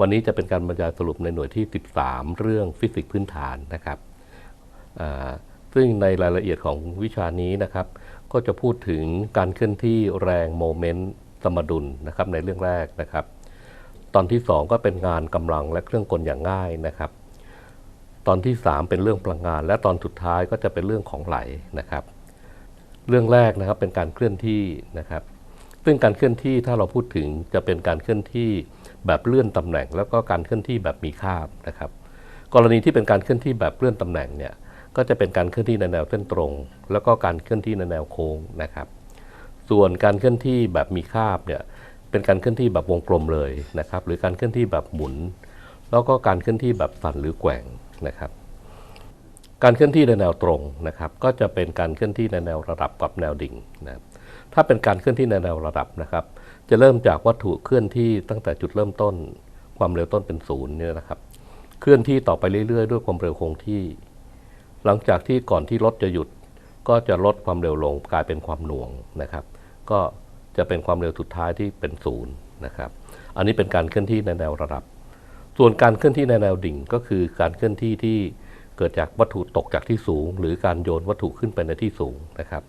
วันนี้จะเป็นการบรรยายสรุปในหน่วยที่ 13 เรื่องฟิสิกส์พื้นฐานนะครับ ซึ่งในรายละเอียดของวิชานี้นะครับ ก็จะพูดถึงการเคลื่อนที่แรงโมเมนต์สมดุลนะครับในเรื่องแรกนะครับ ตอนที่ 2 ก็เป็นงานกำลังและเครื่องกลอย่างง่ายนะครับ ตอนที่ 3 เป็นเรื่องพลังงาน และตอนสุดท้ายก็จะเป็นเรื่องของไหลนะครับ เรื่องแรกนะครับเป็นการเคลื่อนที่นะครับ ซึ่งการเคลื่อนที่ถ้าเราพูดถึงจะเป็นการเคลื่อนที่ แบบเลื่อนตำแหน่ง แล้วก็การเคลื่อนที่แบบมีคาบนะครับ กรณีที่เป็นการเคลื่อนที่แบบเลื่อนตำแหน่งเนี่ยก็จะเป็นการเคลื่อนที่ในแนวเส้นตรง แล้วก็การเคลื่อนที่ในแนวโค้งนะครับ ส่วนการเคลื่อนที่แบบมีคาบเนี่ยเป็นการเคลื่อนที่แบบวงกลมเลยนะครับ หรือการเคลื่อนที่แบบหมุน แล้วก็การเคลื่อนที่แบบสั่นหรือแกว่งนะครับ การเคลื่อนที่ในแนวตรงนะครับ ก็จะเป็นการเคลื่อนที่ในแนวระดับกับแนวดิ่งนะถ้าเป็นการเคลื่อนที่ในแนวระดับนะครับ จะเริ่มจากวัตถุเคลื่อนที่ตั้งแต่จุดเริ่มต้น ความเร็วต้นเป็นศูนย์เนี่ยนะครับ เคลื่อนที่ต่อไปเรื่อยๆ ด้วยความเร็วคงที่ หลังจากที่ก่อนที่รถจะหยุด ก็จะลดความเร็วลงกลายเป็นความหน่วงนะครับ ก็จะเป็นความเร็วสุดท้ายที่เป็นศูนย์นะครับ อันนี้เป็นการเคลื่อนที่ในแนวระดับ ส่วนการเคลื่อนที่ในแนวดิ่งก็คือการเคลื่อนที่ที่เกิดจากวัตถุตกจากที่สูง หรือการโยนวัตถุขึ้นไปในที่สูงนะครับ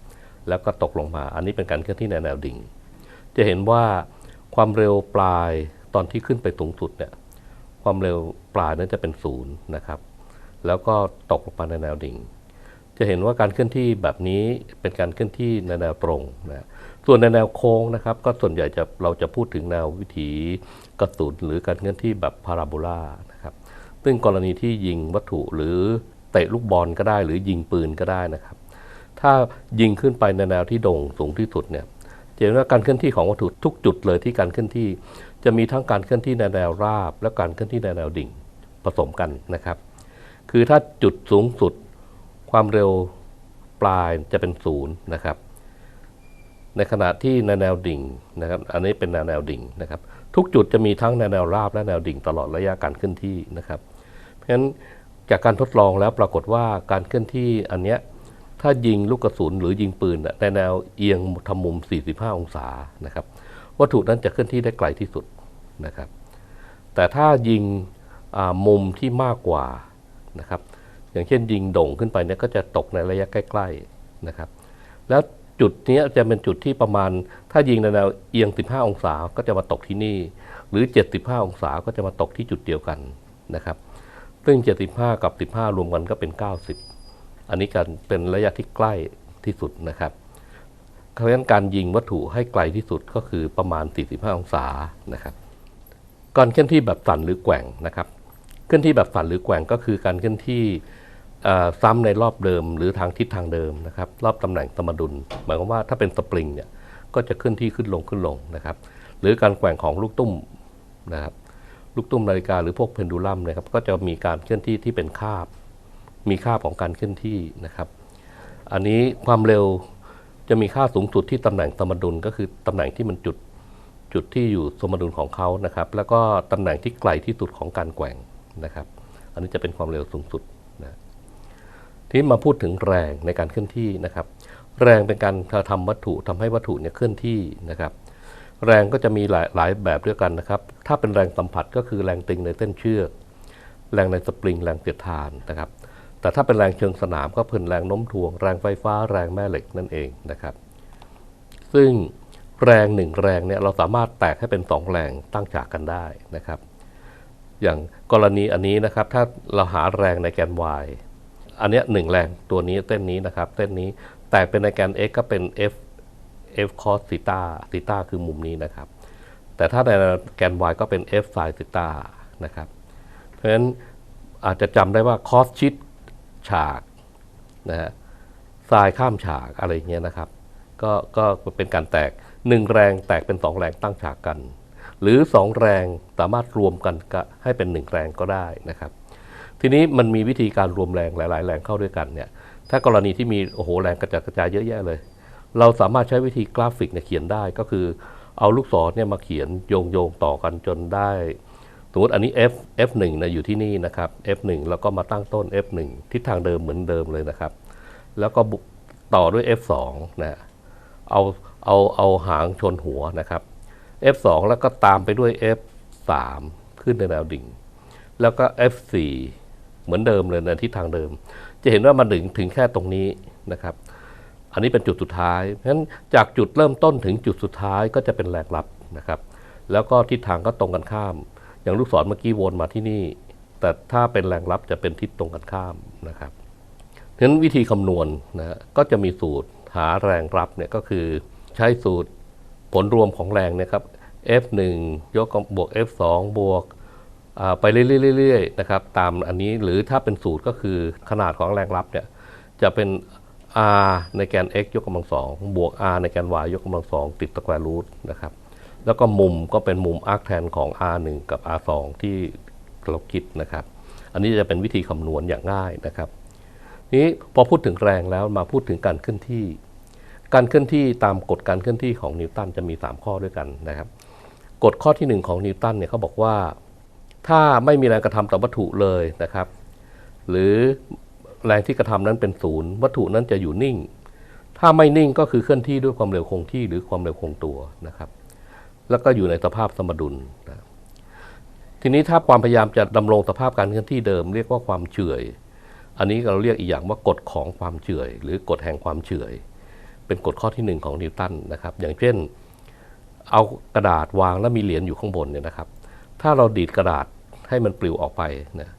แล้วก็ตกลงมา อันนี้เป็นการเคลื่อนที่ในแนวดิ่ง จะเห็นว่าความเร็วปลายตอนที่ขึ้นไปสูงสุดเนี่ยความเร็วปลายนั้นจะเป็นศูนย์นะครับ แล้วก็ตกลงมาในแนวดิ่ง จะเห็นว่าการเคลื่อนที่แบบนี้เป็นการเคลื่อนที่ในแนวตรงนะส่วนในแนวโค้งนะครับ ก็ส่วนใหญ่จะเราจะพูดถึงแนววิถีกระสุนหรือการเคลื่อนที่แบบพาราโบลานะครับ ซึ่งกรณีที่ยิงวัตถุหรือเตะลูกบอลก็ได้ หรือยิงปืนก็ได้นะครับ ถ้ายิงขึ้นไปในแนวที่โด่งสูงที่สุดเนี่ย เห็นว่าการเคลื่อนที่ของวัตถุทุกจุดเลยที่การเคลื่อนที่ จะมีทั้งการเคลื่อนที่ในแนวราบ และการเคลื่อนที่ในแนวดิ่งผสมกันนะครับ คือถ้าจุดสูงสุดความเร็วปลายจะเป็นศูนย์นะครับ ในขณะที่ในแนวดิ่งนะครับ อันนี้เป็นแนวแนวดิ่งนะครับ ทุกจุดจะมีทั้งในแนวราบและแนวดิ่งตลอดระยะการเคลื่อนที่นะครับ เพราะฉะนั้นจากการทดลองแล้วปรากฏว่าการเคลื่อนที่อันเนี้ย ถ้ายิงลูกกระสุนหรือยิงปืนในแนวเอียงทำมุม 45 องศานะครับ วัตถุนั้นจะเคลื่อนที่ได้ไกลที่สุดนะครับ แต่ถ้ายิงมุมที่มากกว่านะครับ อย่างเช่นยิงโด่งขึ้นไปเนี่ยก็จะตกในระยะใกล้ๆนะครับ แล้วจุดนี้จะเป็นจุดที่ประมาณ ถ้ายิงในแนวเอียง 15 องศาก็จะมาตกที่นี่ หรือ 75 องศาก็จะมาตกที่จุดเดียวกันนะครับ ซึ่ง 75 กับ 15 รวมกันก็เป็น 90 อันนี้การเป็นระยะที่ใกล้ที่สุดนะครับเพราะฉะนั้นการยิงวัตถุให้ไกลที่สุดก็คือประมาณ 45 องศานะครับการเคลื่อนที่แบบสั่นหรือแกว่งนะครับ เคลื่อนที่แบบสั่นหรือแกว่งก็คือการเคลื่อนที่ซ้ำในรอบเดิม หรือทางทิศทางเดิมนะครับ รอบตำแหน่งสมดุล หมายความว่าถ้าเป็นสปริงเนี่ยก็จะเคลื่อนที่ขึ้นลงขึ้นลงนะครับ หรือการแกว่งของลูกตุ้มนะครับ ลูกตุ้มนาฬิกาหรือพวกเพนดูลัมนะครับ ก็จะมีการเคลื่อนที่ที่เป็นคาบ มีค่าของการเคลื่อนที่นะครับ อันนี้ความเร็วจะมีค่าสูงสุดที่ตำแหน่งสมดุลก็คือตำแหน่งที่มันจุดจุดที่อยู่สมดุลของเขานะครับ แล้วก็ตำแหน่งที่ไกลที่สุดของการแกว่งนะครับ อันนี้จะเป็นความเร็วสูงสุดนะทีนี้มาพูดถึงแรงในการเคลื่อนที่นะครับ แรงเป็นการทำวัตถุทำให้วัตถุเนี่ยเคลื่อนที่นะครับ แรงก็จะมีหลายหลายแบบด้วยกันนะครับ ถ้าเป็นแรงสัมผัสก็คือแรงตึงในเส้นเชือก แรงในสปริง แรงเสียดทานนะครับ แต่ถ้าเป็นแรงเชิงสนามก็เป็นแรงโน้มถ่วง แรงไฟฟ้าแรงแม่เหล็กนั่นเองนะครับ ซึ่งแรงหนึ่งแรงเนี่ยเราสามารถแตกให้เป็น 2 แรงตั้งฉากกันได้นะครับ อย่างกรณีอันนี้นะครับ ถ้าเราหาแรงในแกน y อันนี้หนึ่งแรงตัวนี้เส้นนี้นะครับเส้นนี้แตกเป็นในแกน x ก็เป็น f f cos ซิต้าซิต้าคือมุมนี้นะครับ แต่ถ้าในแกน y ก็เป็น f sin ซิต้านะครับ เพราะฉะนั้นอาจจะจำได้ว่า cos ชิด ฉากนะฮะทรายข้ามฉากอะไรเงี้ยนะครับ ก็ก็เป็นการแตกหนึ่งแรงแตกเป็นสองแรงตั้งฉากกัน หรือสองแรงสามารถรวมกันกให้เป็นหนึ่งแรงก็ได้นะครับ ทีนี้มันมีวิธีการรวมแรงหลาย ๆ แรงเข้าด้วยกันเนี่ยถ้ากรณีที่มีโอ้โหแรงกระจายกระจายเยอะแยะเลย เราสามารถใช้วิธีกราฟิกเนี่ยเขียนได้ก็คือ เอาลูกศรเนี่ยมาเขียนโยงโยงต่อกันจนได้ สมมติอันนี้ f f1 นะอยู่ที่นี่นะครับ f1 แล้วก็มาตั้งต้น f1 ทิศทางเดิมเหมือนเดิมเลยนะครับ แล้วก็ต่อด้วย f2 นะเอาเอาเอาหางชนหัวนะครับ f2 แล้วก็ตามไปด้วย f3 ขึ้นในแนวดิ่ง แล้วก็ F4 เหมือนเดิมเลยในทิศทางเดิม จะเห็นว่ามันถึงถึงแค่ตรงนี้นะครับ อันนี้เป็นจุดสุดท้ายเพราะฉะนั้นจากจุดเริ่มต้นถึงจุดสุดท้ายก็จะเป็นแรงรับนะครับ แล้วก็ทิศทางก็ตรงกันข้าม อย่างลูกศรเมื่อกี้วนมาที่นี่ แต่ถ้าเป็นแรงรับจะเป็นทิศตรงกันข้ามนะครับฉะนั้นวิธีคำนวณนะฮะก็จะมีสูตรหาแรงรับเนี่ยก็คือใช้สูตรผลรวมของแรงนะครับ F1 ยกกับบวก F2 บวกไปเรื่อยๆๆนะครับตามอันนี้หรือถ้าเป็นสูตรก็คือขนาดของแรงรับเนี่ยจะเป็น r ในแกน x ยกกำลังสองบวก r ในแกน y ยกกำลังสองติดตะแกรงรูทนะครับ แล้วก็มุมก็เป็นมุมอาร์คแทนของ r1 กับ r2 ที่เราคิดนะครับ อันนี้จะเป็นวิธีคำนวณอย่างง่ายนะครับ นี้พอพูดถึงแรงแล้วมาพูดถึงการเคลื่อนที่ การเคลื่อนที่ตามกฎการเคลื่อนที่ของนิวตันจะมี 3 ข้อด้วยกันนะครับ กฎข้อที่ 1 ของนิวตันเนี่ยเขาบอกว่า ถ้าไม่มีแรงกระทำต่อวัตถุเลยนะครับ หรือแรงที่กระทำนั้นเป็นศูนย์วัตถุนั้นจะอยู่นิ่ง ถ้าไม่นิ่งก็คือเคลื่อนที่ด้วยความเร็วคงที่หรือความเร็วคงตัวนะครับ แล้วก็อยู่ในสภาพสมดุลนะทีนี้ถ้าความพยายามจะดำรงสภาพการเคลื่อนที่เดิม เรียกว่าความเฉื่อย อันนี้เราเรียกอีกอย่างว่ากฎของความเฉื่อย หรือกฎแห่งความเฉื่อย เป็นกฎข้อที่หนึ่งของนิวตันนะครับ อย่างเช่น เอากระดาษวางแล้วมีเหรียญอยู่ข้างบนเนี่ยนะครับ ถ้าเราดีดกระดาษให้มันปลิวออกไปนะ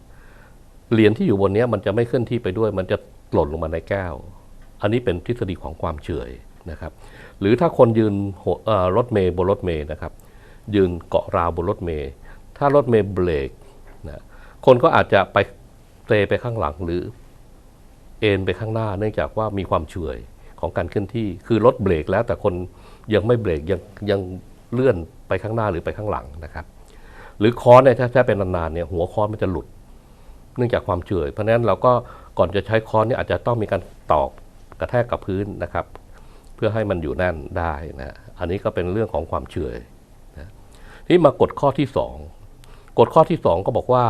เหรียญที่อยู่บนนี้มันจะไม่เคลื่อนที่ไปด้วย มันจะหล่นลงมาในแก้ว อันนี้เป็นทฤษฎีของความเฉื่อยนะครับ หรือถ้าคนยืนรถเมย์บนรถเมย์นะครับ ยืนเกาะราวบนรถเมย์ถ้ารถเมย์เบรกนะคนก็อาจจะไปเตไปข้างหลังหรือเอ็นไปข้างหน้า เนื่องจากว่ามีความเฉื่อยของการเคลื่อนที่ คือรถเบรกแล้วแต่คนยังไม่เบรกยังยังเลื่อนไปข้างหน้าหรือไปข้างหลังนะครับ หรือค้อนเนี่ยถ้าเป็นนานๆเนี่ยหัวค้อนมันจะหลุด เนื่องจากความเฉื่อยเพราะฉะนั้นเราก็ก่อนจะใช้ค้อนเนี่ยอาจจะต้องมีการตอกกระแทกกับพื้นนะครับ เพื่อให้มันอยู่แน่นได้นะอันนี้ก็เป็นเรื่องของความเฉื่อยนะนี่มากฎข้อที่สองกฎข้อที่สองก็บอกว่า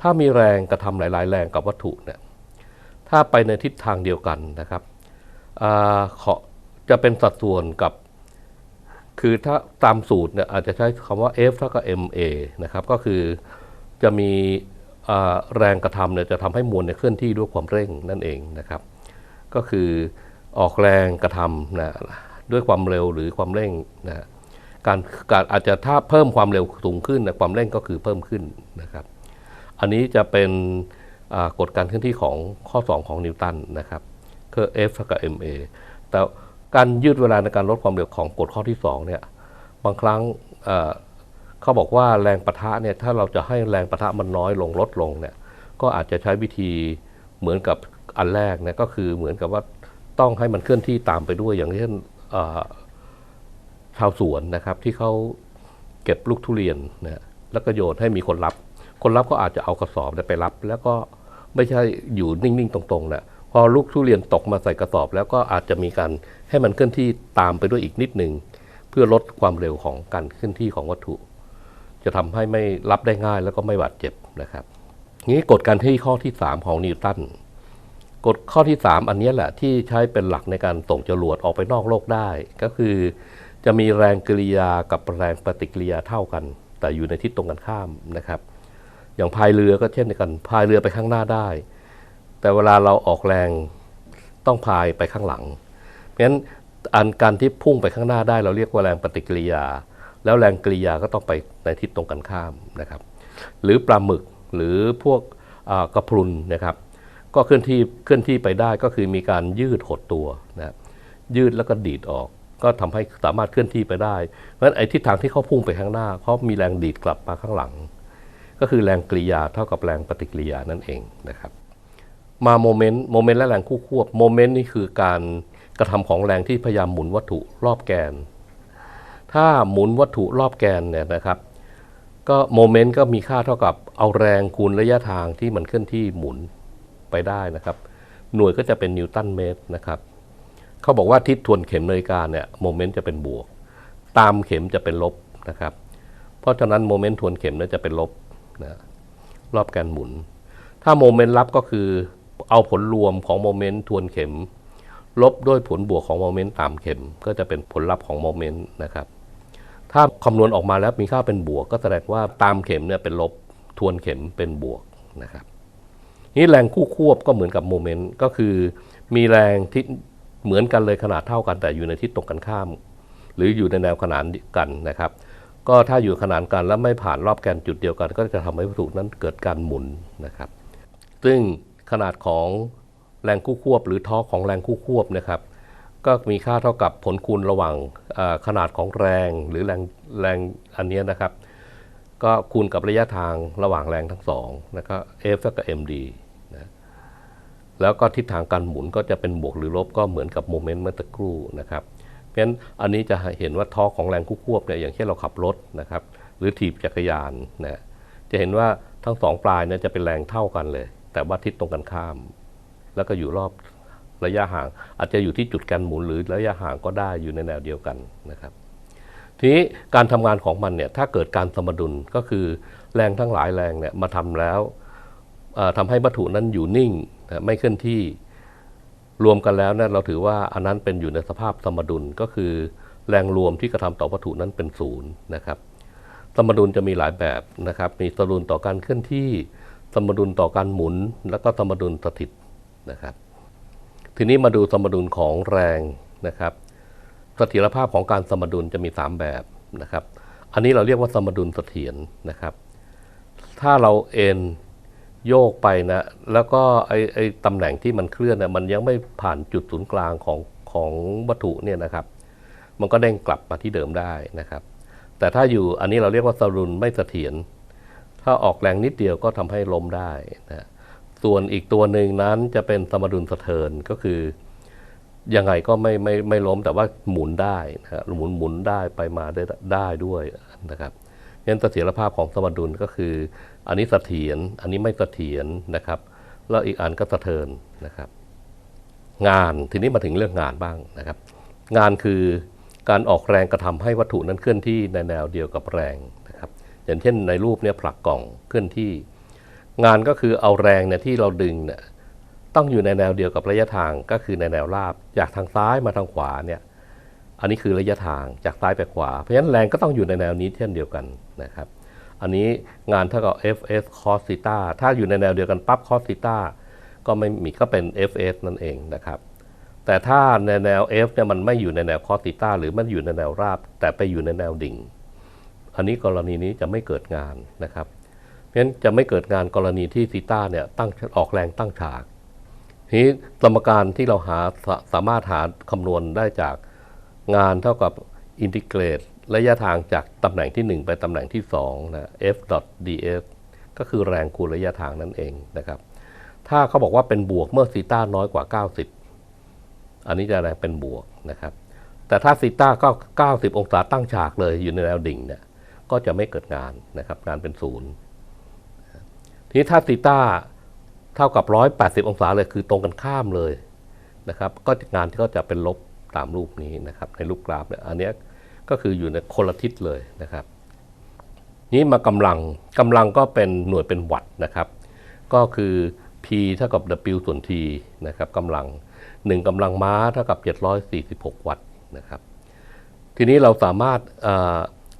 ถ้ามีแรงกระทำหลาย ๆ แรงกับวัตถุเนี่ยถ้าไปในทิศทางเดียวกันนะครับจะเป็นสัดส่วนกับคือถ้าตามสูตรเนี่ยอาจจะใช้คำว่า F เท่ากับ ma นะครับ ก็คือจะมีแรงกระทำเนี่ยจะทำให้มวลเนี่ยเคลื่อนที่ด้วยความเร่งนั่นเองนะครับ ก็คือ ออกแรงกระทำนะด้วยความเร็วหรือความเร่งนะการการอาจจะถ้าเพิ่มความเร็วสูงขึ้นนะความเร่งก็คือเพิ่มขึ้นนะครับ อันนี้จะเป็นกฎการเคลื่อนที่ของข้อ 2 ของนิวตันนะครับคือ F กับ ma แต่การยืดเวลาในการลดความเร็วของกฎข้อที่2เนี่ยบางครั้งเขาบอกว่าแรงปะทะเนี่ยถ้าเราจะให้แรงปะทะมันน้อยลงลดลงเนี่ยก็อาจจะใช้วิธีเหมือนกับอันแรกนี่ยก็คือเหมือนกับว่า ต้องให้มันเคลื่อนที่ตามไปด้วยอย่างเช่นชาวสวนนะครับที่เขาเก็บลูกทุเรียนนะแล้วก็โยนให้มีคนรับ คนรับก็อาจจะเอากระสอบไปรับ แล้วก็ไม่ใช่อยู่นิ่งๆ ตรงๆนะพอลูกทุเรียนตกมาใส่กระสอบ แล้วก็อาจจะมีการให้มันเคลื่อนที่ตามไปด้วยอีกนิดหนึ่งเพื่อลดความเร็วของการเคลื่อนที่ของวัตถุ จะทำให้ไม่รับได้ง่ายแล้วก็ไม่บาดเจ็บนะครับนี้กฎการที่ข้อที่ 3 ของนิวตัน กฎข้อที่ 3 อันนี้แหละที่ใช้เป็นหลักในการส่งจรวดออกไปนอกโลกได้ ก็คือจะมีแรงกริยากับแรงปฏิกิริยาเท่ากัน แต่อยู่ในทิศตรงกันข้ามนะครับ อย่างพายเรือก็เช่นเดียวกันพายเรือไปข้างหน้าได้ แต่เวลาเราออกแรงต้องพายไปข้างหลังเพราะฉะนั้นอันการที่พุ่งไปข้างหน้าได้ เราเรียกว่าแรงปฏิกิริยา แล้วแรงกริยาก็ต้องไปในทิศตรงกันข้ามนะครับ หรือปลาหมึกหรือพวกกระพรุนนะครับ ก็เคลื่อนที่เคลื่อนที่ไปได้ก็คือมีการยืดหดตัวนะครับยืดแล้วก็ดีดออก ก็ทำให้สามารถเคลื่อนที่ไปได้เพราะฉะนั้นไอ้ทิศทางที่เขาพุ่งไปข้างหน้าเขามีแรงดีดกลับมาข้างหลัง ก็คือแรงกริยาเท่ากับแรงปฏิกิริยานั่นเองนะครับมาโมเมนต์โมเมนต์และแรงคู่ควบโมเมนต์นี่คือการกระทำของแรงที่พยายามหมุนวัตถุรอบแกน ถ้าหมุนวัตถุรอบแกนเนี่ยนะครับ ก็โมเมนต์ก็มีค่าเท่ากับเอาแรงคูณระยะทางที่มันเคลื่อนที่หมุน ไปได้นะครับ หน่วยก็จะเป็นนิวตันเมตรนะครับเขาบอกว่าทิศทวนเข็มนาฬิกาเนี่ยโมเมนต์จะเป็นบวก ตามเข็มจะเป็นลบนะครับเพราะฉะนั้นโมเมนต์ทวนเข็มเนี่ยจะเป็นลบนะรอบแกนหมุน ถ้าโมเมนต์ลบก็คือเอาผลรวมของโมเมนต์ทวนเข็ม ลบด้วยผลบวกของโมเมนต์ตามเข็ม ก็จะเป็นผลลัพธ์ของโมเมนต์นะครับ ถ้าคำนวณออกมาแล้วมีค่าเป็นบวก ก็แสดงว่าตามเข็มเนี่ยเป็นลบทวนเข็มเป็นบวกนะครับ นี่แรงคู่ควบก็เหมือนกับโมเมนต์ก็คือ มีแรงที่เหมือนกันเลยขนาดเท่ากันแต่อยู่ในทิศตรงกันข้าม หรืออยู่ในแนวขนานกันนะครับ ก็ถ้าอยู่ขนานกันแล้วไม่ผ่านรอบแกนจุดเดียวกัน ก็จะทำให้วัตถุนั้นเกิดการหมุนนะครับ ซึ่งขนาดของแรงคู่ควบ หรือทอของแรงคู่ควบนะครับก็มีค่าเท่ากับผลคูณระหว่างขนาดของแรงหรือแรงแรงอันนี้นะครับ ก็คูณกับระยะทางระหว่างแรงทั้งสองนะครับ F เท่ากับ md นะแล้วก็ทิศทางการหมุนก็จะเป็นบวกหรือลบก็เหมือนกับโมเมนต์เมื่อตะกครู่นะครับเพราะฉะนั้นอันนี้จะเห็นว่าทอของแรงคู่ควบเนี่ยอย่างเช่นเราขับรถนะครับ หรือถีบจักรยานนะจะเห็นว่าทั้งสองปลายเนี่ยจะเป็นแรงเท่ากันเลย แต่ว่าทิศตรงกันข้าม แล้วก็อยู่รอบระยะห่าง อาจจะอยู่ที่จุดการหมุนหรือระยะห่างก็ได้อยู่ในแนวเดียวกันนะครับ ทีนี้การทำงานของมันเนี่ยถ้าเกิดการสมดุลก็คือแรงทั้งหลายแรงเนี่ยมาทำแล้วเอ่อทำให้วัตถุนั้นอยู่นิ่งไม่เคลื่อนที่รวมกันแล้วเนี่ยเราถือว่าอันนั้นเป็นอยู่ในสภาพสมดุลก็คือแรงรวมที่กระทำต่อวัตถุนั้นเป็นศูนย์นะครับ สมดุลจะมีหลายแบบนะครับ มีสมดุลต่อการเคลื่อนที่ สมดุลต่อการหมุน แล้วก็สมดุลสถิตนะครับ ทีนี้มาดูสมดุลของแรงนะครับ สถียรภาพของการสมดุลจะมี 3 แบบนะครับ อันนี้เราเรียกว่าสมดุลเสถียรนะครับ ถ้าเราเอ็นโยกไปนะแล้วก็ไอไอตำแหน่งที่มันเคลื่อนนะมันยังไม่ผ่านจุดศูนย์กลางของของวัตถุเนี่ยนะครับ มันก็เด้งกลับมาที่เดิมได้นะครับ แต่ถ้าอยู่อันนี้เราเรียกว่าสมดุลไม่เสถียรถ้าออกแรงนิดเดียวก็ทำให้ล้มได้นะส่วนอีกตัวหนึ่งนั้นจะเป็นสมดุลสะเทินก็คือ ยังไงก็ไม่ไม่ไม่ล้มแต่ว่าหมุนได้นะครับหมุนหมุนได้ไปมาได้ได้ด้วยนะครับงั้นเสถียรภาพของสมดุลก็คือ อันนี้เสถียรอันนี้ไม่เสถียรนะครับ แล้วอีกอันก็สะเทินนะครับ งานทีนี้มาถึงเรื่องงานบ้างนะครับ งานคือการออกแรงกระทำให้วัตถุนั้นเคลื่อนที่ในแนวเดียวกับแรงนะครับ อย่างเช่นในรูปเนี่ยผลักกล่องเคลื่อนที่ งานก็คือเอาแรงเนี่ยที่เราดึงเนี่ย ต้องอยู่ในแนวเดียวกับระยะทางก็คือในแนวราบ จากทางซ้ายมาทางขวาเนี่ยอันนี้คือระยะทางจากซ้ายไปขวา เพราะฉะนั้นแรงก็ต้องอยู่ในแนวนี้เช่นเดียวกันนะครับ อันนี้งานเท่ากับ fs cos theta ถ้าอยู่ในแนวเดียวกันปั๊บ cos theta ก็ไม่มีก็เป็น fs นั่นเองนะครับ แต่ถ้าในแนว f เนี่ยมันไม่อยู่ในแนว cos theta หรือมันอยู่ในแนวราบ แต่ไปอยู่ในแนวดิ่ง อันนี้กรณีนี้จะไม่เกิดงานนะครับ เพราะฉะนั้นจะไม่เกิดงานกรณีที่ซีต้าเนี่ยตั้งออกแรงตั้งฉาก นี้สมการที่เราหาสาสามารถหาคำนวณได้จากงานเท่ากับอินทิเกรตระยะทางจากตำแหน่งที่ 1 ไปตำแหน่งที่2นะ f ds ก็คือแรงคูณระยะทางนั่นเองนะครับ ถ้าเขาบอกว่าเป็นบวกเมื่อซีต้าน้อยกว่า 90 อันนี้จะแรงเป็นบวกนะครับ แต่ถ้าซีต้าก็ 90 องศาตั้งฉากเลยอยู่ในแนวดิ่งเนี่ยก็จะไม่เกิดงานนะครับ งานเป็นศูนย์ทีนี้ถ้าซีต้า ท่ากับ 180 องศาเลยคือตรงกันข้ามเลยนะครับก็งานก็จะเป็นลบตามรูปนี้นะครับในรูปกราฟเนี่ยอันนี้ก็คืออยู่ในคนละทิศเลยนะครับ นี้มากำลังกำลังก็เป็นหน่วยเป็นวัตต์นะครับ ก็คือ P เท่ากับ W ส่วน T นะครับกำลัง 1กำลังม้าเท่ากับ 746 วัตต์นะครับ ทีนี้เราสามารถ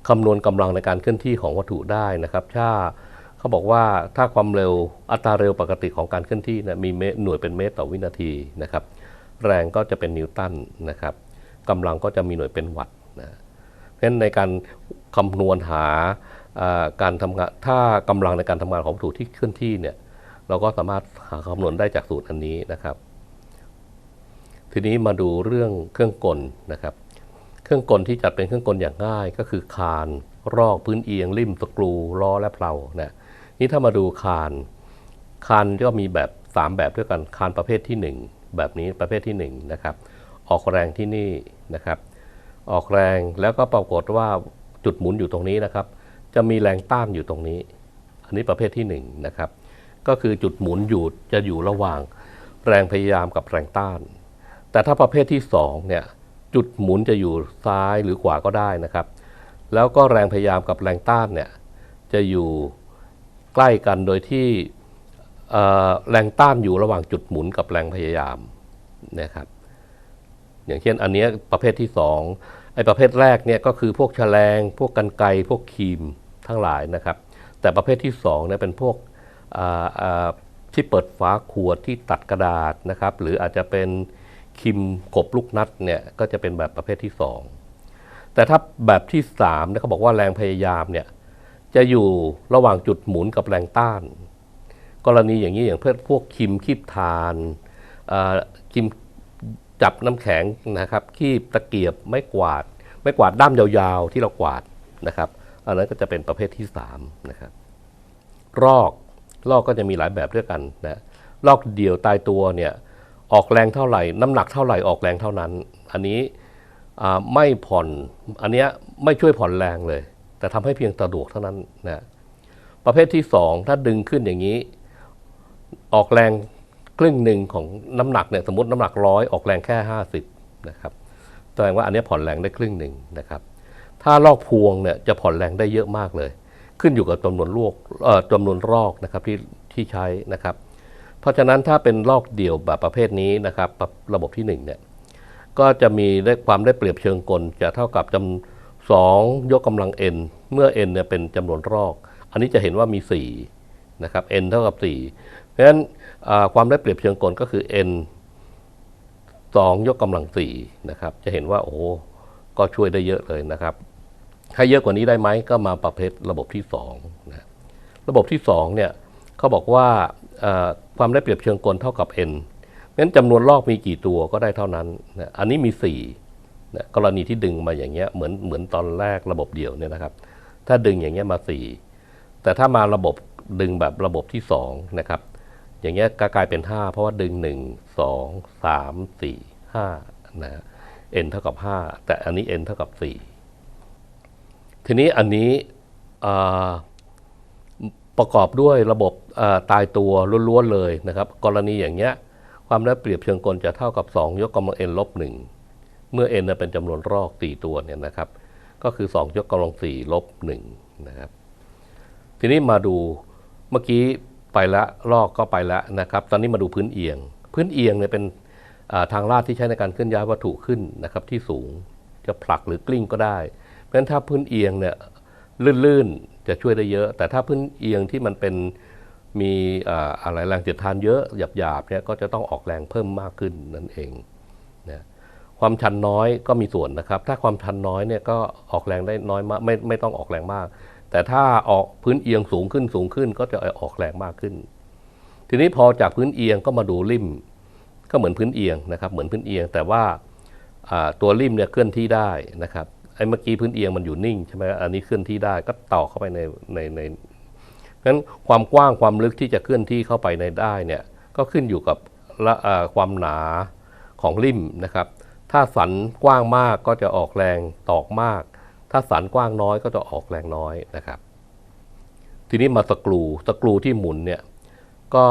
คำนวณกำลังในการเคลื่อนที่ของวัตถุได้นะครับถ้า เขาบอกว่าถ้าความเร็วอัตราเร็วปกติของการเคลื่อนที่นะมีเมตรหน่วยเป็นเมตรต่อวินาทีนะครับ แรงก็จะเป็นนิวตันนะครับกำลังก็จะมีหน่วยเป็นวัตต์นะเพราะฉะนั้นในการคำนวณหาการทำงานถ้ากำลังในการทำงานของวัตถุที่เคลื่อนที่เนี่ยเราก็สามารถหาคำนวณได้จากสูตรอันนี้นะครับ ทีนี้มาดูเรื่องเครื่องกลนะครับ เครื่องกลที่จัดเป็นเครื่องกลอย่างง่ายก็คือคาน รอกพื้นเอียงริมสกรูล้อและเพลานะ นี่ถ้ามาดูคานคานก็มีแบบ 3 แบบด้วยกันคานประเภทที่ 1 แบบนี้ประเภทที่1นะครับออกแรงที่นี่นะครับ ออกแรงแล้วก็ปรากฏว่าจุดหมุนอยู่ตรงนี้นะครับ จะมีแรงต้านอยู่ตรงนี้ อันนี้ประเภทที่1นะครับ ก็คือจุดหมุนอยู่จะอยู่ระหว่างแรงพยายามกับแรงต้าน แต่ถ้าประเภทที่2เนี่ยจุดหมุนจะอยู่ซ้ายหรือขวาก็ได้นะครับ แล้วก็แรงพยายามกับแรงต้านเนี่ยจะอยู่ ใกล้กันโดยที่แรงต้านอยู่ระหว่างจุดหมุนกับแรงพยายามนะครับ อย่างเช่นอันนี้ประเภทที่ไอ้ประเภทแรกเนี่ยก็คือพวกแฉลง พวกกันไกพวกครีมทั้งหลายนะครับ แต่ประเภทที่2เนี่ยเป็นพวกที่เปิดฝาขวดที่ตัดกระดาษนะครับ หรืออาจจะเป็นครีมกบลูกนัดเนี่ยก็จะเป็นแบบประเภทที่ 2 แต่ถ้าแบบที่3เนี่ยเขาบอกว่าแรงพยายามเนี่ย จะอยู่ระหว่างจุดหมุนกับแรงต้าน กรณีอย่างนี้อย่างเพื่อพวกคิมคีบทานคิมจับน้ำแข็งนะครับคีบตะเกียบไม่กวาด ไม่กวาดด้ามยาวๆ ที่เรากวาดนะครับอันนั้นก็จะเป็นประเภทที่3นะครับรอกรอกก็จะมีหลายแบบด้วยกันนะรอกเดี่ยวตายตัวเนี่ยออกแรงเท่าไหร่ น้ำหนักเท่าไหร่ออกแรงเท่านั้น อันนี้ไม่ผ่อนอันเนี้ยไม่ช่วยผ่อนแรงเลย แต่ทำให้เพียงสะดวกเท่านั้นนะประเภทที่ 2 ถ้าดึงขึ้นอย่างนี้ ออกแรงครึ่งหนึ่งของน้ำหนักเนี่ยสมมติน้ำหนักร้อยออกแรงแค่ 50นะครับแสดงว่าอันนี้ผ่อนแรงได้ครึ่งหนึ่งนะครับถ้าลอกพวงเนี่ยจะผ่อนแรงได้เยอะมากเลย ขึ้นอยู่กับจำนวนลวกเอ่อจำนวนรอกนะครับที่ที่ใช้นะครับ เพราะฉะนั้นถ้าเป็นลอกเดี่ยวแบบประเภทนี้นะครับแบบระบบที่1เนี่ยก็จะมีได้ความได้เปรียบเชิงกลจะเท่ากับจำ สองยกกำลัง n เมื่อ n เนี่ยเป็นจำนวนรอก อันนี้จะเห็นว่ามี 4 นะครับ n เท่ากับ 4 เพราะฉะนั้นความได้เปรียบเชิงกลก็คือ n 2 ยกกำลัง 4 นะครับ จะเห็นว่าโอ้ก็ช่วยได้เยอะเลยนะครับถ้าเยอะกว่านี้ได้ไหมก็มาประเภทระบบที่2นะระบบที่ 2 เนี่ยเขาบอกว่าความได้เปรียบเชิงกลเท่ากับ n งั้นจำนวนลอกมีกี่ตัวก็ได้เท่านั้นนะอันนี้มี 4 นะกรณีที่ดึงมาอย่างเงี้ยเหมือนเหมือนตอนแรกระบบเดียวเนี่ยนะครับ ถ้าดึงอย่างเงี้ยมา 4 แต่ถ้ามาระบบดึงแบบระบบที่2นะครับอย่างเงี้ยก็กลายเป็น 5 เพราะว่าดึง 1 2 3 4 5นะ n เท่ากับ 5 แต่อันนี้ n เท่ากับ 4 ทีนี้อันนี้ประกอบด้วยระบบตายตัวล้วนๆเลยนะครับ กรณีอย่างเงี้ยความได้เปรียบเชิงกลจะเท่ากับ 2 ยกกำลัง n ลบ1 เมื่อ n น่ะเป็นจำนวนรอก 4 ตัวเนี่ยนะครับ ก็คือ 2 ยกกำลัง 4 ลบ 1 นะครับ ทีนี้มาดูเมื่อกี้ไปละลอกก็ไปแล้วนะครับ ตอนนี้มาดูพื้นเอียง พื้นเอียงเนี่ยเป็นทางลาดที่ใช้ในการเคลื่อนย้ายวัตถุขึ้นนะครับที่สูงจะผลักหรือกลิ้งก็ได้ เพราะฉะนั้นถ้าพื้นเอียงเนี่ยลื่นๆจะช่วยได้เยอะ แต่ถ้าพื้นเอียงที่มันเป็นมีอะไรแรงเสียดทานเยอะหยาบๆเนี่ยก็จะต้องออกแรงเพิ่มมากขึ้นนั่นเอง ความชันน้อยก็มีส่วนนะครับ ถ้าความชันน้อยเนี่ยก็ออกแรงได้น้อยมากไม่ไม่ต้องออกแรงมาก แต่ถ้าออกพื้นเอียงสูงขึ้นสูงขึ้นก็จะออกแรงมากขึ้น ทีนี้พอจากพื้นเอียงก็มาดูริม ก็เหมือนพื้นเอียงนะครับเหมือนพื้นเอียง แต่ว่าตัวริมเนี่ยเคลื่อนที่ได้นะครับไอ้เมื่อกี้พื้นเอียงมันอยู่นิ่งใช่ไหมอันนี้เคลื่อนที่ได้ก็ต่อเข้าไปในในในเพราะฉะนั้นความกว้างความลึกที่จะเคลื่อนที่เข้าไปในได้เนี่ยก็ขึ้นอยู่กับความหนาของริมนะครับ ถ้าสันกว้างมากก็จะออกแรงตอกมาก ถ้าสันกว้างน้อยก็จะออกแรงน้อยนะครับ ทีนี้มาสกรูสกรูที่หมุนเนี่ยก็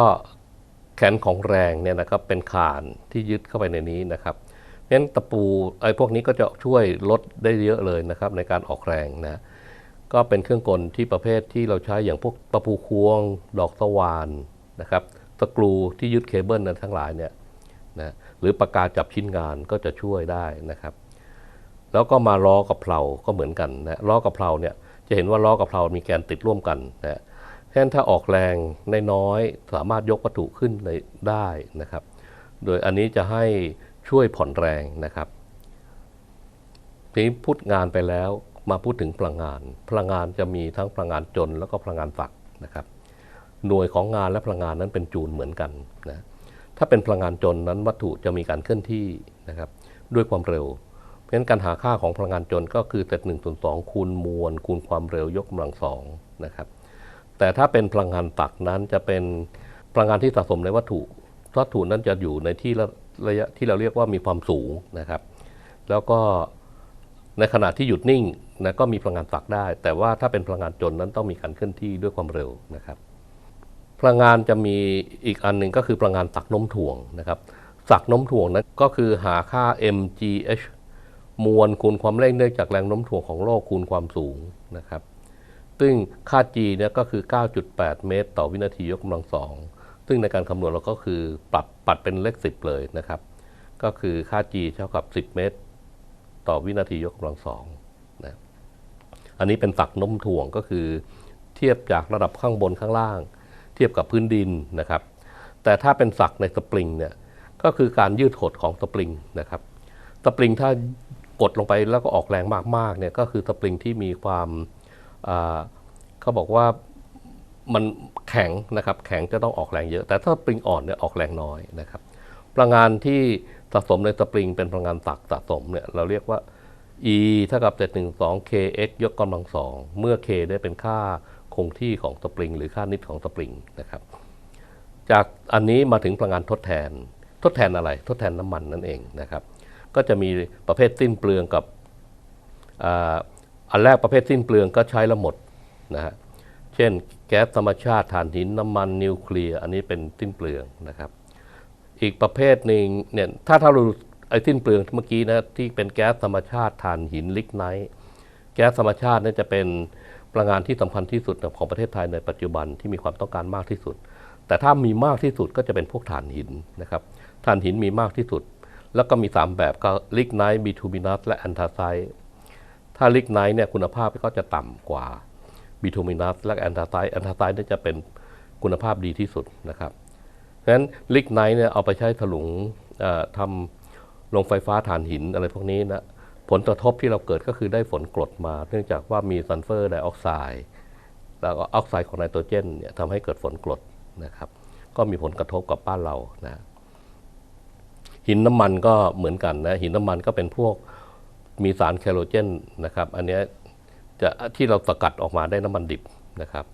แขนของแรงเนี่ยนะครับเป็นคานที่ยึดเข้าไปในนี้นะครับเพราะฉะนั้นตะปูไอ้พวกนี้ก็จะช่วยลดได้เยอะเลยนะครับในการออกแรงนะก็เป็นเครื่องกลที่ประเภทที่เราใช้อย่างพวกตะปูควง ดอกสว่านนะครับสกรูที่ยึดเคเบิลนั้นทั้งหลายเนี่ยนะ หรือปากกาจับชิ้นงานก็จะช่วยได้นะครับ แล้วก็มาล้อกับเพลาก็เหมือนกันนะล้อกับเพลาเนี่ยจะเห็นว่าล้อกับเพลามีแกนติดร่วมกันนะฉะนั้นถ้าออกแรงนน้อยสามารถยกวัตถุขึ้นได้นะครับ โดยอันนี้จะให้ช่วยผ่อนแรงนะครับทีนี้พูดงานไปแล้วมาพูดถึงพลังงาน พลังงานจะมีทั้งพลังงานจนแล้วก็พลังงานฝักนะครับ หน่วยของงานและพลังงานนั้นเป็นจูลเหมือนกันนะ ถ้าเป็นพลังงานจนนั้นวัตถุจะมีการเคลื่อนที่นะครับด้วยความเร็ว เพราะฉะนั้นการหาค่าของพลังงานจนก็คือเศษหนึ่งส่วนสองคูณมวลคูณความเร็วยกกำลังสองนะครับแต่ถ้าเป็นพลังงานตักนั้นจะเป็นพลังงานที่สะสมในวัตถุวัตถุนั้นจะอยู่ในที่ระระยะที่เราเรียกว่ามีความสูงนะครับ แล้วก็ในขณะที่หยุดนิ่งนะก็มีพลังงานฝักได้ แต่ว่าถ้าเป็นพลังงานจนนั้นต้องมีการเคลื่อนที่ด้วยความเร็วนะครับ พลังงานจะมีอีกอันหนึ่งก็คือพลังงานตักน้มถ่วงนะครับสักน้มถ่วงนั้นก็คือหาค่า mgh มวลคูณความเร่งเนื่องจากแรงน้มถ่วงของโลกคูณความสูงนะครับ ซึ่งค่า g เนี่ยก็คือ 9.8 เมตร ต่อวินาทียกกำลังสองซึ่งในการคำนวณเราก็คือปรับปัดเป็นเลข 10 เลยนะครับ ก็คือค่า g เท่ากับ 10 เมตร ต่อวินาทียกกำลังสองนะอันนี้เป็นฝักน้มถ่วงก็คือเทียบจากระดับข้างบนข้างล่าง ทียบกับพื้นดินนะครับ แต่ถ้าเป็นฝักในสปริงเนี่ยก็คือการยืดหดของสปริงนะครับสปริงถ้ากดลงไปแล้วก็ออกแรงมากๆเนี่ยก็คือสปริงที่มีความอ่าเขาบอกว่ามันแข็งนะครับแข็งจะต้องออกแรงเยอะ แต่ถ้าสปริงอ่อนเนี่ยออกแรงน้อยนะครับพลังงานที่สะสมในสปริงเป็นพลังงานตักสะสมเนี่ยเราเรียกว่า E เท่ากับ712 kx ยกกำลังสอง เมื่อ k ได้เป็นค่า คงที่ของสปริง หรือค่านิดของสปริงนะครับ จากอันนี้มาถึงพลังงานทดแทน ทดแทนอะไร ทดแทนน้ำมันนั่นเองนะครับ ก็จะมีประเภทสิ้นเปลืองกับอันแรกประเภทสิ้นเปลืองก็ใช้แล้วหมดนะฮะเช่น แก๊สธรรมชาติถ่านหินน้ำมันนิวเคลียร์อันนี้เป็นสิ้นเปลืองนะครับ อีกประเภทหนึ่งเนี่ยถ้าถ้าเราไอ้สิ้นเปลืองเมื่อกี้นะที่เป็นแก๊สธรรมชาติถ่านหินลิกไนท์แก๊สธรรมชาตินี่จะเป็น พลังงานที่สำคัญที่สุดของประเทศไทยในปัจจุบันที่มีความต้องการมากที่สุด แต่ถ้ามีมากที่สุดก็จะเป็นพวกถ่านหินนะครับถ่านหินมีมากที่สุด แล้วก็มี 3 แบบก็ลิกไนท์บิทูมินัสและแอนทาไซด์ถ้าลิกไนท์เนี่ยคุณภาพก็จะต่ำกว่าบิทูมินัสและแอนทาไซด์แอนทาไซด์นี่จะเป็นคุณภาพดีที่สุดนะครับเพราะฉะนั้นลิกไนท์เนี่ยเอาไปใช้ถลุงเอ่อทำโรงไฟฟ้าถ่านหินอะไรพวกนี้นะ ผลกระทบที่เราเกิดก็คือได้ฝนกรดมา เนื่องจากว่ามีซัลเฟอร์ไดออกไซด์แล้วก็ออกไซด์ของไนโตรเจนเนี่ยทำให้เกิดฝนกรดนะครับ ก็มีผลกระทบกับบ้านเรานะหินน้ำมันก็เหมือนกันนะหินน้ำมันก็เป็นพวกมีสารแคโรเจนนะครับ อันนี้จะที่เราสกัดออกมาได้น้ำมันดิบนะครับ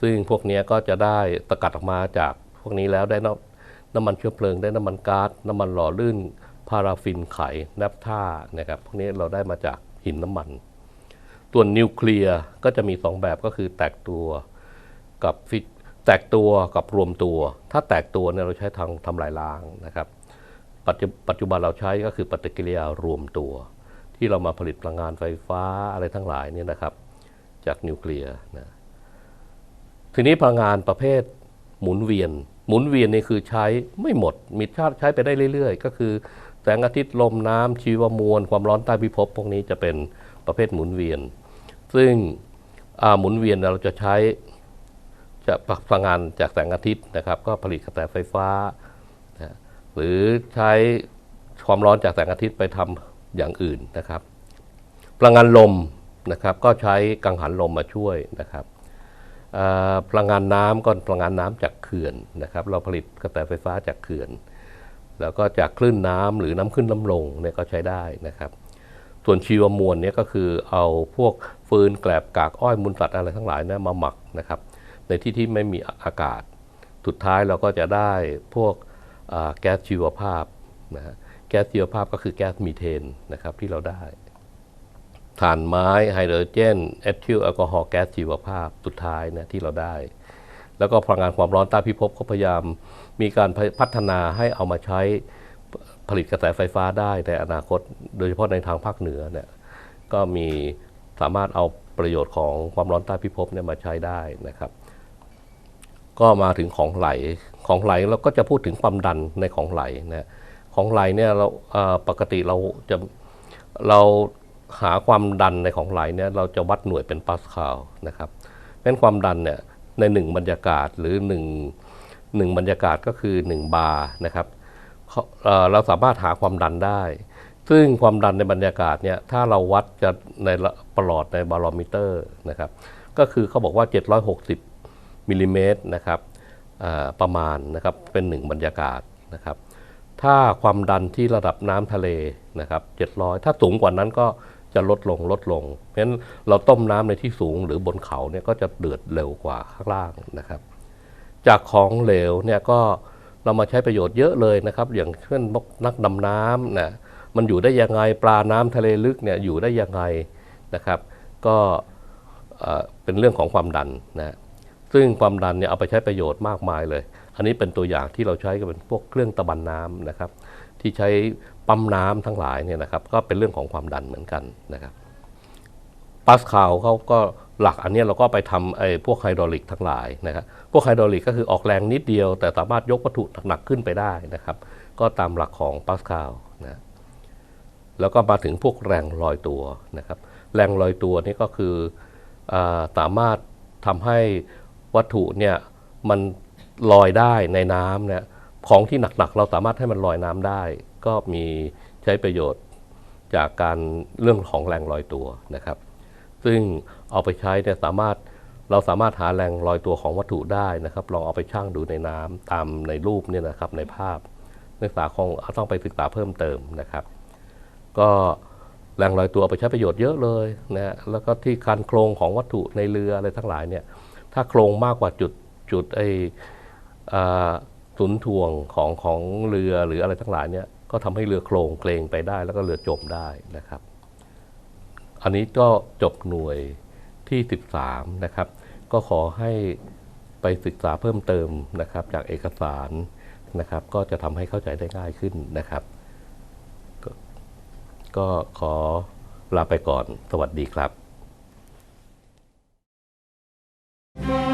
ซึ่งพวกนี้ก็จะได้สกัดออกมาจากพวกนี้แล้วได้น้ำน้ำมันเชื้อเพลิง ได้น้ำมันก๊าซน้ำมันหล่อลื่น พาราฟินไขนับท่านะครับพวกนี้เราได้มาจากหินน้ำมันตัวนนิวเคลียร์ก็จะมี 2 แบบก็คือแตกตัวกับฟิแตกตัวกับรวมตัว ถ้าแตกตัวเนี่ยเราใช้ทางทำลายล้างนะครับปัจจุปัจจุบันเราใช้ก็คือปฏิกิริยารวมตัว ที่เรามาผลิตพลังงานไฟฟ้าอะไรทั้งหลายเนี่ยนะครับ จากนิวเคลียร์นะทีนี้พลังงานประเภทหมุนเวียน หมุนเวียนนี่คือใช้ไม่หมด มีชาติใช้ไปได้เรื่อย ๆ ก็คือ แสงอาทิตย์ลมน้ำชีวมวล ความร้อนใต้พิภพพวกนี้จะเป็นประเภทหมุนเวียน ซึ่งหมุนเวียนเราจะใช้จะพลังงานจากแสงอาทิตย์นะครับ ก็ผลิตกระแสไฟฟ้า หรือใช้ความร้อนจากแสงอาทิตย์ไปทำอย่างอื่นนะครับ พลังงานลมนะครับ ก็ใช้กังหันลมมาช่วยนะครับพลังงานน้ำก็พลังงานน้ำจากเขื่อนนะครับ เราผลิตกระแสไฟฟ้าจากเขื่อน แล้วก็จากคลื่นน้ำหรือน้ำขึ้นน้ำลงเนี่ยก็ใช้ได้นะครับ ส่วนชีวมวลเนี่ยก็คือเอาพวกฟืนแกลบกากอ้อยมูลสัตว์อะไรทั้งหลายเนี่ยมาหมักนะครับ ในที่ที่ไม่มีอากาศ สุดท้ายเราก็จะได้พวกแก๊สชีวภาพนะฮะแก๊สชีวภาพก็คือแก๊สมีเทนนะครับที่เราได้ถ่านไม้ไฮโดรเจนเอทิลแอลกอฮอล์แก๊สชีวภาพสุดท้ายนะที่เราได้ แล้วก็พลังงานความร้อนใต้พิภพก็พยายาม มีการพัฒนาให้เอามาใช้ผลิตกระแสไฟฟ้าได้ในอนาคต โดยเฉพาะในทางภาคเหนือเนี่ยก็มีสามารถเอาประโยชน์ของความร้อนใต้พิภพเนี่ยมาใช้ได้นะครับ ก็มาถึงของไหลของไหลเราก็จะพูดถึงความดันในของไหลนะของไหลเนี่ยเราปกติเราจะเราหาความดันในของไหลเนี่ยเราจะวัดหน่วยเป็นปาสคาลนะครับเพราะฉะนั้นความดันเนี่ยในหนึ่งบรรยากาศหรือหนึ่ง หนึ่งบรรยากาศก็คือหนึ่งบาร์นะครับเขาเราสามารถหาความดันได้ ซึ่งความดันในบรรยากาศเนี่ยถ้าเราวัดจะในปลอดในบาโรมิเตอร์นะครับก็คือเขาบอกว่า 760มิลลิเมตรนะครับประมาณนะครับเป็นหนึ่งบรรยากาศนะครับถ้าความดันที่ระดับน้ำทะเลนะครับ700 ถ้าสูงกว่านั้นก็จะลดลงลดลง เพราะฉะนั้นเราต้มน้ำในที่สูงหรือบนเขาเนี่ยก็จะเดือดเร็วกว่าข้างล่างนะครับ จากของเหลวเนี่ยก็เรามาใช้ประโยชน์เยอะเลยนะครับ อย่างเช่นนักดำน้ำนะมันอยู่ได้ยังไงปลาน้ำทะเลลึกเนี่ยอยู่ได้ยังไงนะครับ ก็เป็นเรื่องของความดันนะซึ่งความดันเนี่ยเอาไปใช้ประโยชน์มากมายเลย อันนี้เป็นตัวอย่างที่เราใช้กันเป็นพวกเครื่องตะบันน้ำนะครับ ที่ใช้ปั๊มน้ำทั้งหลายเนี่ยนะครับ ก็เป็นเรื่องของความดันเหมือนกันนะครับปาสคาลเขาก็ หลักอันนี้เราก็ไปทำไอ้พวกไฮดรอลิกทั้งหลายนะครับพวกไฮดรอลิกก็คือออกแรงนิดเดียว แต่สามารถยกวัตถุหนักขึ้นไปได้นะครับ ก็ตามหลักของปาสคาลนะแล้วก็มาถึงพวกแรงลอยตัวนะครับ แรงลอยตัวนี่ก็คืออสามารถทำให้วัตถุเนี่ยมันลอยได้ในน้ำเนี่ยของที่หนักๆ เราสามารถให้มันลอยน้ำได้ ก็มีใช้ประโยชน์จากการเรื่องของแรงลอยตัวนะครับ ซึ่ง เอาไปใช้เนี่ยสามารถเราสามารถหาแรงลอยตัวของวัตถุได้นะครับ ลองเอาไปชั่งดูในน้ำตามในรูปเนี่ยนะครับในภาพนักศึกษาคงต้องไปศึกษาเพิ่มเติมนะครับ ก็แรงลอยตัวเอาไปใช้ประโยชน์เยอะเลยนะแล้วก็ที่การโครงของวัตถุในเรืออะไรทั้งหลายเนี่ยถ้าโครงมากกว่าจุดจุดไอศูนย์ถ่วงของของเรือหรืออะไรทั้งหลายเนี่ยก็ทำให้เรือโครงเกรงไปได้ แล้วก็เรือจมได้นะครับ อันนี้ก็จบหน่วย ที่ 13 นะครับ ก็ขอให้ไปศึกษาเพิ่มเติมนะครับ จากเอกสารนะครับ ก็จะทำให้เข้าใจได้ง่ายขึ้นนะครับ ก็ขอลาไปก่อน สวัสดีครับ Thank you.